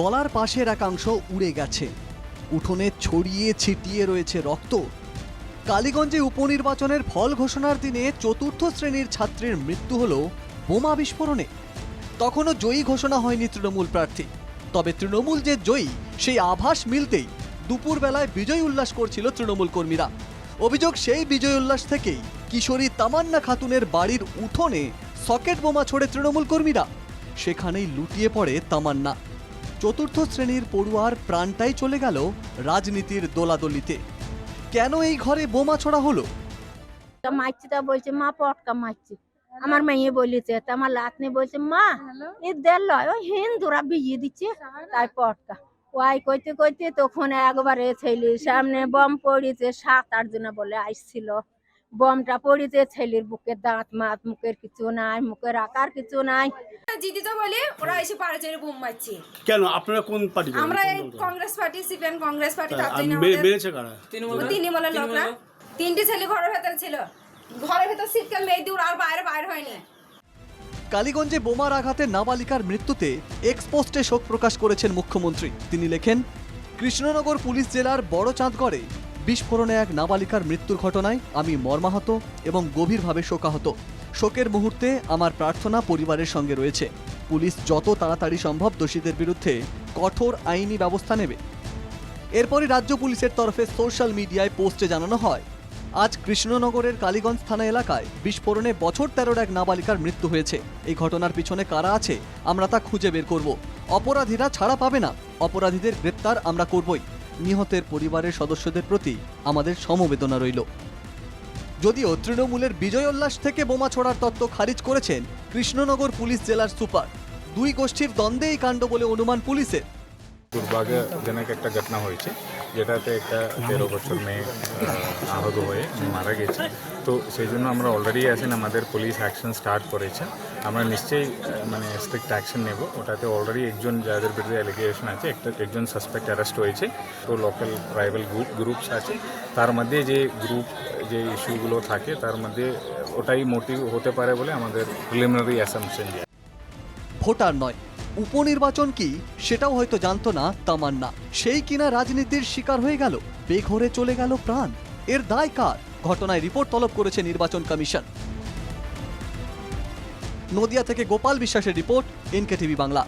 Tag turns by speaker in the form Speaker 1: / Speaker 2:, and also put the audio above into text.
Speaker 1: গলার পাশের একাংশ উড়ে গেছে। উঠোনে ছড়িয়ে ছিটিয়ে রয়েছে রক্ত। কালীগঞ্জে উপনির্বাচনের ফল ঘোষণার দিনে চতুর্থ শ্রেণির ছাত্রীর মৃত্যু হল বোমা বিস্ফোরণে। তখনও জয়ী ঘোষণা হয়নি তৃণমূল প্রার্থী। তবে তৃণমূল যে জয়ী, সেই আভাস মিলতেই দুপুরবেলায় বিজয় উল্লাস করছিল তৃণমূল কর্মীরা। অভিযোগ সেই বিজয় উল্লাস থেকেই কিশোরী তামান্না খাতুনের বাড়ির উঠোনে সকেট বোমা ছড়ে তৃণমূল কর্মীরা। সেখানেই লুটিয়ে পড়ে তামান্না। চতুর্থ শ্রেণির পড়ুয়ার প্রাণটাই চলে গেল রাজনীতির দোলাদলিতে। কেন এই ঘরে বোমা ছোড়া হলো?
Speaker 2: তা মারছি তা বলছে মা পটকা মারছি। আমার মেয়ে বলেছে তা আমার লাতনি বলছে মা এ লয় ওই হিন্দুরা বিয়ে দিচ্ছে তাই পটকা। ওয়াই কইতে কইতে তখন একবারে ছেলের সামনে বম পড়েছে সাত আট জনা বলে আসছিল। বমটা পড়েছে ছেলের বুকের দাঁত মাত মুখের কিছু নাই মুখের আকার কিছু নাই।
Speaker 3: তো বলে ওরা এসে পাড়ে চেড়ে বোম মারছে।
Speaker 4: কেন? আপনারা কোন পার্টি
Speaker 3: আমরা এই Congress party CPM Congress party তার
Speaker 4: আর
Speaker 3: জন্য
Speaker 4: মেরেছে কারা?
Speaker 3: তিন বলের লোকরা তিনটি ছেলে ঘরের ভেতরে ছিল। ঘরের ভেতর শীতকাল মেয়ে দিয়ে আর বাইরে বাইরে হয়নি।
Speaker 1: কালীগঞ্জে বোমার আঘাতে নাবালিকার মৃত্যুতে এক্সপোস্টে শোক প্রকাশ করেছেন মুখ্যমন্ত্রী। তিনি লেখেন কৃষ্ণনগর পুলিশ জেলার বড় চাঁদগড়ে বিস্ফোরণে এক নাবালিকার মৃত্যুর ঘটনায় আমি মর্মাহত এবং গভীরভাবে শোকাহত। শোকের মুহূর্তে আমার প্রার্থনা পরিবারের সঙ্গে রয়েছে। পুলিশ যত তাড়াতাড়ি সম্ভব দোষীদের বিরুদ্ধে কঠোর আইনি ব্যবস্থা নেবে। এরপরই রাজ্য পুলিশের তরফে সোশ্যাল মিডিয়ায় পোস্টে জানানো হয়, আজ কৃষ্ণনগরের কালীগঞ্জ থানা এলাকায় বিস্ফোরণে বছর তেরোর এক নাবালিকার মৃত্যু হয়েছে। এই ঘটনার পিছনে কারা আছে, আমরা তা খুঁজে বের করব। অপরাধীরা ছাড়া পাবে না। অপরাধীদের গ্রেপ্তার আমরা করবই। নিহতের পরিবারের সদস্যদের প্রতি আমাদের সমবেদনা রইল। যদিও তৃণমূলের বিজয় উল্লাস থেকে বোমা ছোড়ার তত্ত্ব খারিজ করেছেন কৃষ্ণনগর পুলিশ জেলার সুপার। দুই গোষ্ঠীর দ্বন্দ্বে এই কাণ্ড বলে অনুমান পুলিশের।
Speaker 5: দুর্ভাগ্যজনক একটা ঘটনা হয়েছে যেটাতে একটা তেরো বছর মেয়ে আহ, আহত হয়ে মারা গেছে। তো সেই জন্য আমরা অলরেডি আছেন আমাদের পুলিশ অ্যাকশন স্টার্ট করেছে। আমরা নিশ্চয়ই মানে স্ট্রিক্ট অ্যাকশন নেব। ওটাতে অলরেডি একজন যাদের বিরুদ্ধে অ্যালিগেশন আছে, একটা, একজন সাসপেক্ট অ্যারেস্ট হয়েছে, তো লোকাল ট্রাইবাল গ্রুপ গ্রুপস আছে। তার মধ্যে যে গ্রুপ যে ইস্যুগুলো থাকে, তার মধ্যে ওটাই মোটিভ হতে পারে বলে আমাদের প্রিলিমিনারি অ্যাসামশন
Speaker 1: ভোটার নয়। উপনির্বাচন কি সেটাও হয়তো জানতো না তামান্না। সেই কিনা রাজনীতির শিকার হয়ে গেল, বেঘরে চলে গেল প্রাণ। এর দায় কার? ঘটনায় রিপোর্ট তলব করেছে নির্বাচন কমিশন। নদিয়া থেকে গোপাল বিশ্বাসের রিপোর্ট এনকে টিভি বাংলা।